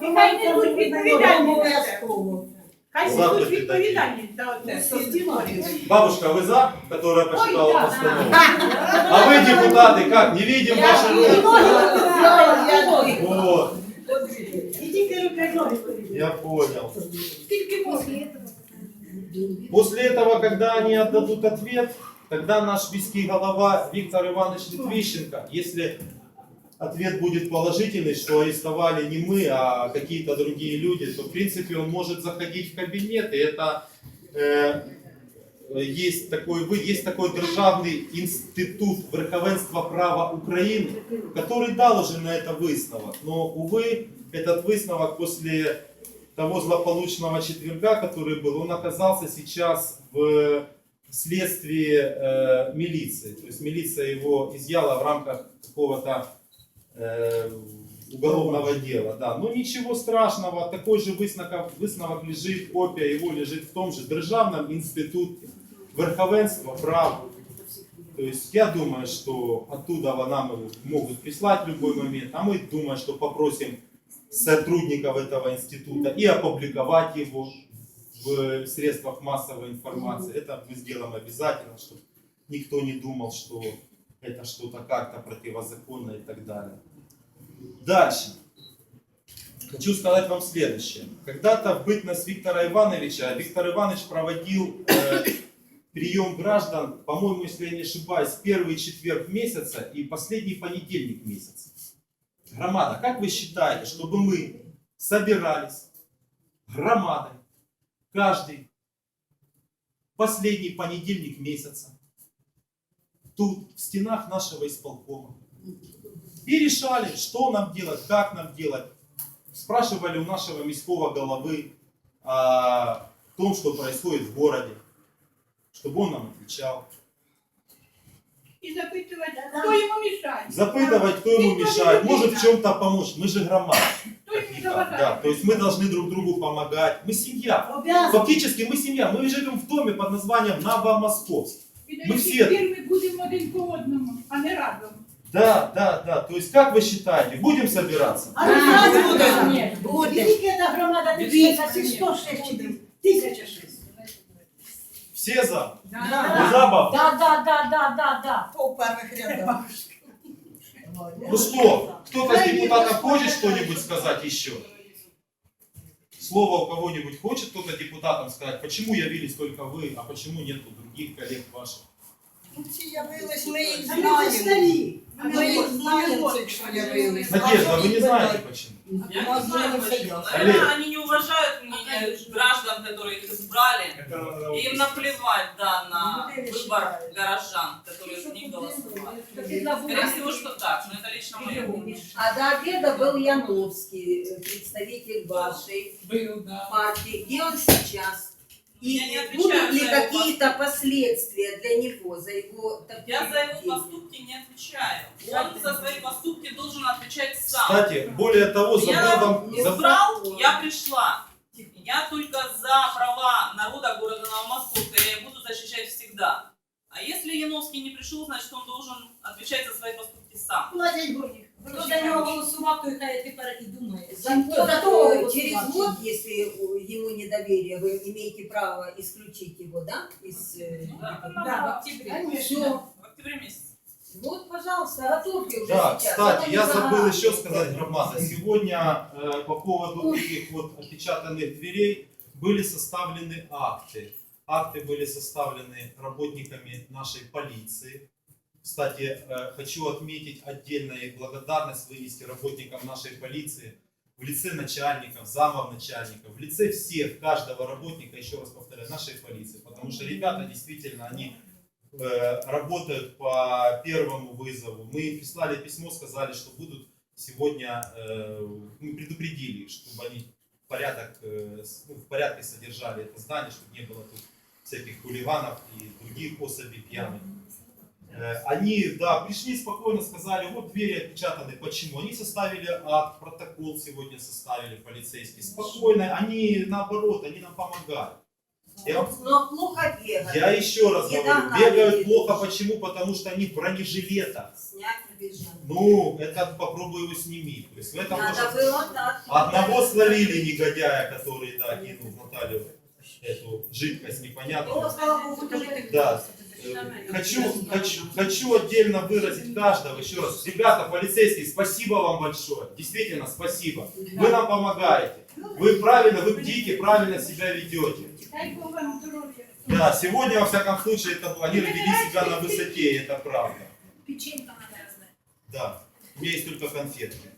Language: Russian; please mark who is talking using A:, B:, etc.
A: Нехай несуть відповідальність.
B: Обов'язково.
A: Хай
C: Запити
A: несуть
C: такі.
A: відповідальність за оце. що створюють.
C: Бабушка, вы за, которая посчитала
A: Ой, да.
C: постанову? А вы, депутаты, как? Не видим ваши руки? Вот,
B: І тільки руки ноги
C: я понял.
A: Скільки можна?
C: После этого, когда они отдадут ответ, тогда наш виский голова Виктор Иванович Литвищенко, если ответ будет положительный, что арестовали не мы, а какие-то другие люди, то в принципе он может заходить в кабинет, и это э, есть такой, вы- есть такой державный институт верховенства права Украины, который дал уже на это выставок. Но, увы, этот выставок после того злополучного четверга, который был, он оказался сейчас в следствии э, милиции. То есть милиция его изъяла в рамках какого-то э, уголовного дела. Да. Но ничего страшного, такой же высновок, высновок лежит, копия его лежит в том же Державном институте верховенства права. То есть я думаю, что оттуда нам могут прислать в любой момент, а мы думаем, что попросим сотрудников этого института и опубликовать его в средствах массовой информации. Это мы сделаем обязательно, чтобы никто не думал, что это что-то как-то противозаконно и так далее. Дальше. Хочу сказать вам следующее. Когда-то в бытность Виктора Ивановича, Виктор Иванович проводил э, прием граждан, по-моему, если я не ошибаюсь, первый четверг месяца и последний понедельник месяца. Громада, как вы считаете, чтобы мы собирались громадой каждый последний понедельник месяца тут, в стенах нашего исполкома, и решали, что нам делать, как нам делать. Спрашивали у нашего міського головы о том, что происходит в городе, чтобы он нам отвечал.
A: І запитувати, хто йому мішає.
C: Запытывать, кто ему мешает, может в чем-то помочь. Мы же громада.
A: Хто йому
C: какие-то,
A: заважає.
C: Да, то есть мы должны друг другу помогать. Мы семья.
B: Обов'язково.
C: Фактически мы семья. Мы живем в доме под названием Новомосковск.
A: І до
C: Ми
A: яких
C: всі-
A: пір ми будемо один по одному, а не разом.
C: Да, да, да. То есть как вы считаете, будем собираться?
B: А ви знаєте, буде?
D: Ні, буде.
B: Тільки та громада тисяча, це 106 чи тисяча шість.
C: Все за?
D: Да.
C: Вы за, баб?
D: Да, да, да, да, да, да.
B: По перших рядах.
C: Ну что, кто-то из депутатов хочет что-нибудь сказать еще? Слово у кого-нибудь хочет кто-то депутатам сказать, почему явились только вы, а почему нету других коллег ваших?
E: Ці явились, ми їх
B: А ми
E: знаємо.
B: старі.
E: Ми їх знаємо, цих, що явились.
C: Надежда, вы не
E: А
C: знаете
E: що
C: почему?
F: Я
E: У нас
F: не знаю
E: знаємо,
F: почему.
E: що
F: Наверное,
C: Олег.
F: они не уважают мнение граждан, которые их избрали. И им наплевать, да, на выбор горожан, которые за них голосовали. Скорее всего, что так, но это лично мое.
G: А до обеда был Яновский, э, представитель вашей
F: Был, да.
G: партии. Где он сейчас? И
F: Я не отвечаю
G: будут ли какие-то последствия для него, за его такие
F: Я за его поступки не отвечаю. Он за свои поступки должен отвечать сам.
C: Кстати, более того,
F: Я
C: забыл вам...
F: избрал, я пришла. Я только за права народа города Новомосковска, я их буду защищать всегда. А если Яновский не пришел, значит он должен отвечать за свои поступки сам.
B: Платять борги.
D: Хто за нього голосував, той хай тепер і думає.
G: Зато,
D: Хто за того
G: зато
D: голосував?
G: через год, если э, ему недоверие, вы имеете право исключить его, да? Из, э,
F: Да,
D: Да, в октябрі.
G: Все.
F: в октябре месяце.
G: Вот, пожалуйста, готовьте уже
C: Да,
G: сейчас.
C: кстати, я забыл
G: загадывайте.
C: еще сказать, громада. Сегодня э, по поводу этих вот опечатанных дверей были составлены акты. Акты были составлены работниками нашей полиции. Кстати, э, хочу отметить отдельно и благодарность вынести работникам нашей полиции в лице начальников, замов начальников, в лице всех, каждого работника, еще раз повторяю, нашей полиции. Потому что ребята действительно, они работают по первому вызову. Мы им прислали письмо, сказали, что будут сегодня, э, мы предупредили, чтобы они порядок, э, ну, в порядке содержали это здание, чтобы не было тут всяких хулиганов и других особей пьяных. Э, Они, да, пришли спокойно, сказали, вот двери отпечатаны. Почему? Они составили акт, протокол сегодня составили полицейские. Спокойно, они наоборот, они нам помогают. Я,
G: Но плохо бегать.
C: я еще раз
G: Не
C: говорю, бегают
G: эти
C: плохо. Почему? Потому что они в бронежилетах.
G: Снять убежать.
C: Ну, это попробуй его сними. То есть в этом
G: Надо
C: тоже-
G: было так.
C: Одного словили негодяя, который, да, кинул в Наталью эту жидкость непонятную.
G: Ну,
C: Да. Э, Хочу, хочу, хочу отдельно выразить каждого еще раз. Ребята, полицейские, спасибо вам большое. Действительно, спасибо. Вы нам помогаете. Вы правильно, вы бдите, правильно себя ведете.
A: Дай Бог вам здоров'я.
C: Да, сегодня, во всяком случае, это. Они вели себя на высоте, и это правда.
D: Печенька надо раздать.
C: Да. У меня есть только конфетки.